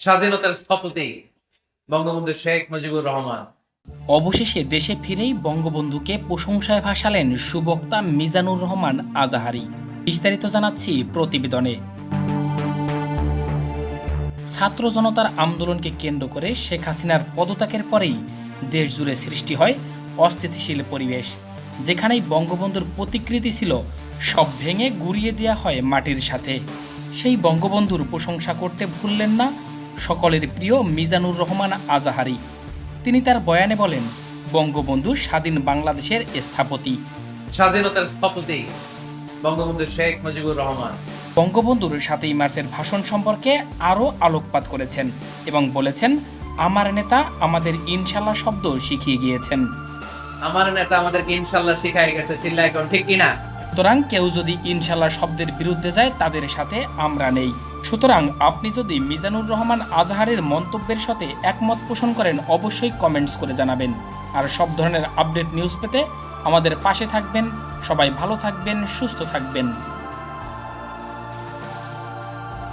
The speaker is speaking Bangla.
স্বাধীনতার স্থপতি বঙ্গবন্ধু শেখ মুজিবুর রহমান। অবশেষে দেশে ফিরেই বঙ্গবন্ধুকে প্রশংসায় ভাসালেন সুবক্তা মিজানুর রহমান আজাহারি। বিস্তারিত জানাচ্ছি প্রতিবেদনে। ছাত্র জনতার আন্দোলনকে কেন্দ্র করে শেখ হাসিনার পদত্যাগের পরেই দেশ জুড়ে সৃষ্টি হয় অস্থিতিশীল পরিবেশ, যেখানেই বঙ্গবন্ধুর প্রতিকৃতি ছিল সব ভেঙে গুড়িয়ে দেওয়া হয় মাটির সাথে। সেই বঙ্গবন্ধুর প্রশংসা করতে ভুললেন না সকলের প্রিয় মিজানুর রহমান আজাহারি। তিনি তার বয়ানে বলেন বঙ্গবন্ধু স্বাধীন বাংলাদেশের স্থপতি। স্বাধীনতার স্থপতি বঙ্গবন্ধু শেখ মুজিবুর রহমান। বঙ্গবন্ধুর সাতই মার্চের ভাষণ সম্পর্কে আরও আলোকপাত করেছেন এবং বলেছেন আমার নেতা আমাদের ইনশাল্লাহ শব্দ শিখিয়ে গিয়েছেন। আমার নেতা আমাদেরকে ইনশাল্লাহ শিখাই গেছে চিল্লাই ঠিক কিনা? সুতরাং কেউ যদি ইনশাল্লাহ শব্দের বিরুদ্ধে যায় তাদের সাথে আমরা নেই। সুতরাং আপনি যদি মিজানুর রহমান আজহারের মন্তব্যের সাথে একমত পোষণ করেন, অবশ্যই কমেন্টস করে জানাবেন। আর সব ধরনের আপডেট নিউজ পেতে আমাদের পাশে থাকবেন। সবাই ভালো থাকবেন, সুস্থ থাকবেন।